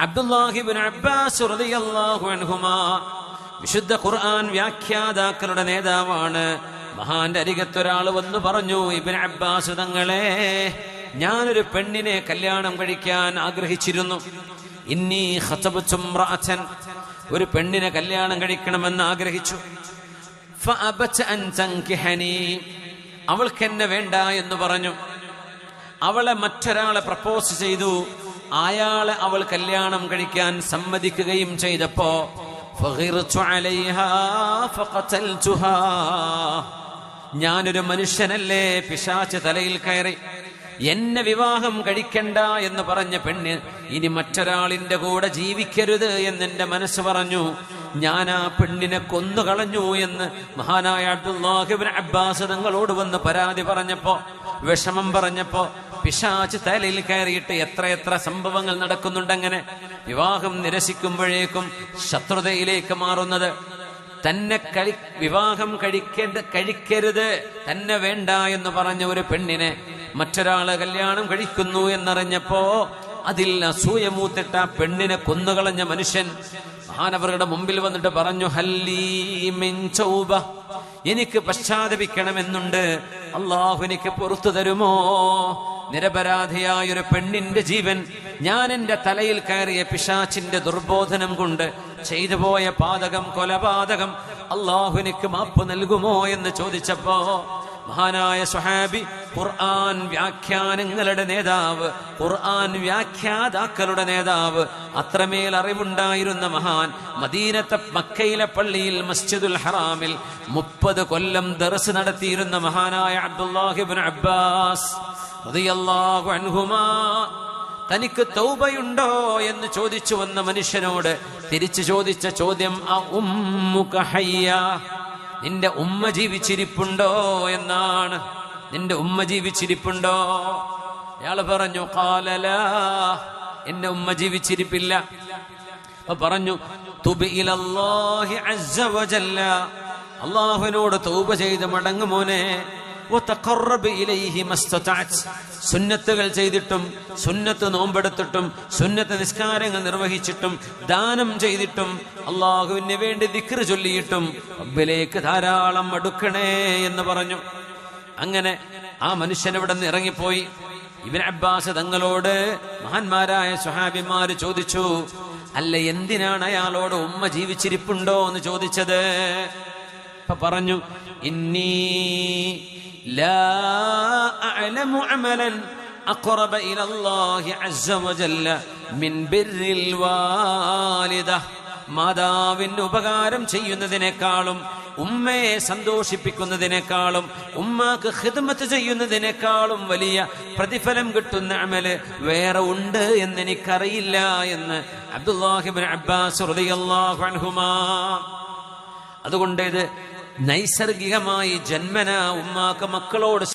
Abbas വിശുദ്ധ ഖുർആൻ വ്യാഖ്യാതാക്കളുടെ നേതാവാണ്. മഹാന്റെ അരികത്തൊരാൾ വന്നു പറഞ്ഞു ഇബിൻ അബ്ബാസ് തങ്ങളെ ഞാനൊരു പെണ്ണിനെ കല്യാണം കഴിക്കാൻ ആഗ്രഹിച്ചിരുന്നു. ഇന്നീ ഹസബുച്ചുംറാച്ചൻ ഒരു പെണ്ണിനെ കല്യാണം കഴിക്കണമെന്ന് ആഗ്രഹിച്ചു. അവൾക്ക് എന്നെ വേണ്ട എന്ന് പറഞ്ഞു. അവളെ മറ്റൊരാളെ പ്രപ്പോസ് ചെയ്തു. അയാളെ അവൾ കല്യാണം കഴിക്കാൻ സമ്മതിക്കുകയും ചെയ്തപ്പോ. ഞാനൊരു മനുഷ്യനല്ലേ പിശാച്ച് തലയിൽ കയറി എന്നെ വിവാഹം കഴിക്കണ്ട എന്ന് പറഞ്ഞ പെണ്ണ് ഇനി മറ്റൊരാളിന്റെ കൂടെ ജീവിക്കരുത് എന്ന് എന്റെ മനസ്സ് പറഞ്ഞു ഞാൻ ആ പെണ്ണിനെ കൊന്നുകളഞ്ഞു എന്ന് മഹാനായ അബ്ദുല്ലാഹിബിൻ അബ്ബാസ് തങ്ങളോട് വന്ന് പരാതി പറഞ്ഞപ്പോ വിഷമം പറഞ്ഞപ്പോ പിശാച്ച് തലയിൽ കയറിയിട്ട് എത്രയെത്ര സംഭവങ്ങൾ നടക്കുന്നുണ്ടങ്ങനെ വിവാഹം നിരസിക്കുമ്പോഴേക്കും ശത്രുതയിലേക്ക് മാറുന്നത്. തന്നെ കഴി വിവാഹം കഴിക്കേണ്ട കഴിക്കരുത് തന്നെ വേണ്ട എന്ന് പറഞ്ഞ ഒരു പെണ്ണിനെ മറ്റൊരാൾ കല്യാണം കഴിക്കുന്നു എന്നറിഞ്ഞപ്പോ അതിൽ അസൂയ മൂത്തിട്ട ആ പെണ്ണിനെ കൊന്നുകളഞ്ഞ മനുഷ്യൻ മഹാനവരുടെ മുമ്പിൽ വന്നിട്ട് പറഞ്ഞു ഹല്ലീ മിൻ ചൗബ എനിക്ക് പശ്ചാത്തപിക്കണമെന്നുണ്ട്. അള്ളാഹു എനിക്ക് പുറത്തു തരുമോ? നിരപരാധിയായ ഒരു പെണ്ണിന്റെ ജീവൻ ഞാൻ എന്റെ തലയിൽ കയറിയ പിശാച്ചിന്റെ ദുർബോധനം കൊണ്ട് ചെയ്തു പോയ പാതകം കൊലപാതകം. അള്ളാഹുനിക്ക് മാപ്പ് നൽകുമോ എന്ന് ചോദിച്ചപ്പോ മഹാനായ സുഹാബി ഖുർആൻ വ്യാഖ്യാനങ്ങളുടെ നേതാവ് ഖുർആൻ വ്യാഖ്യാതാക്കളുടെ നേതാവ് അത്രമേൽ അറിവുണ്ടായിരുന്ന മഹാൻ മദീനത്തെ മക്കയിലെ പള്ളിയിൽ മസ്ജിദുൽ ഹറാമിൽ മുപ്പത് കൊല്ലം ദർസ് നടത്തിയിരുന്ന മഹാനായ അബ്ദുല്ലാഹിബിൻ അബ്ബാസ് അൻഹുമാ തനിക്ക് തൗബയുണ്ടോ എന്ന് ചോദിച്ചു വന്ന മനുഷ്യനോട് തിരിച്ചു ചോദിച്ച ചോദ്യം നിന്റെ ഉമ്മ ജീവിച്ചിരിപ്പുണ്ടോ എന്നാണ്. നിന്റെ ഉമ്മ ജീവിച്ചിരിപ്പുണ്ടോ? അയാൾ പറഞ്ഞു കാലല എന്റെ ഉമ്മ ജീവിച്ചിരിപ്പില്ല. അപ്പൊ പറഞ്ഞു അള്ളാഹുവിനോട് തൗബ ചെയ്ത് മടങ്ങുമോനെ. സുന്നത്തുകൾ ചെയ്തിട്ടും സുന്നത്ത് നോമ്പെടുത്തിട്ടും സുന്നത്ത് നിസ്കാരങ്ങൾ നിർവഹിച്ചിട്ടും ദാനം ചെയ്തിട്ടും അള്ളാഹുവിന് വേണ്ടി ദിക്ർ ചൊല്ലിയിട്ടും റബ്ബിലേക്ക് ധാരാളം അടുക്കണേ എന്ന് പറഞ്ഞു. അങ്ങനെ ആ മനുഷ്യൻ ഇവിടെ നിന്ന് ഇറങ്ങിപ്പോയി. ഇബിൻ അബ്ബാസ് തങ്ങളോട് മഹാന്മാരായ സുഹാബിമാര് ചോദിച്ചു അല്ല എന്തിനാണ് അയാളോട് ഉമ്മ ജീവിച്ചിരിപ്പുണ്ടോ? എന്ന് ചോദിച്ചത്. പറഞ്ഞു ഇന്നീ ലാ عملا. أقرب إلى الله عز وجل من بر الوالدة. മാതാവിന് ഉപകാരം ചെയ്യുന്നതിനേക്കാളും ഉമ്മയെ സന്തോഷിപ്പിക്കുന്നതിനേക്കാളും ഉമ്മാക്ക് ഹിദ്മത്ത് ചെയ്യുന്നതിനേക്കാളും വലിയ പ്രതിഫലം കിട്ടുന്ന അമൽ വേറെ ഉണ്ട് എന്ന് എനിക്കറിയില്ല എന്ന് അബ്ദുല്ലാഹിബിൻ അബ്ബാസ് അതുകൊണ്ട് ഇത് നൈസർഗികമായി ജന്മന ഉമ്മാക്ക് മക്കളോട്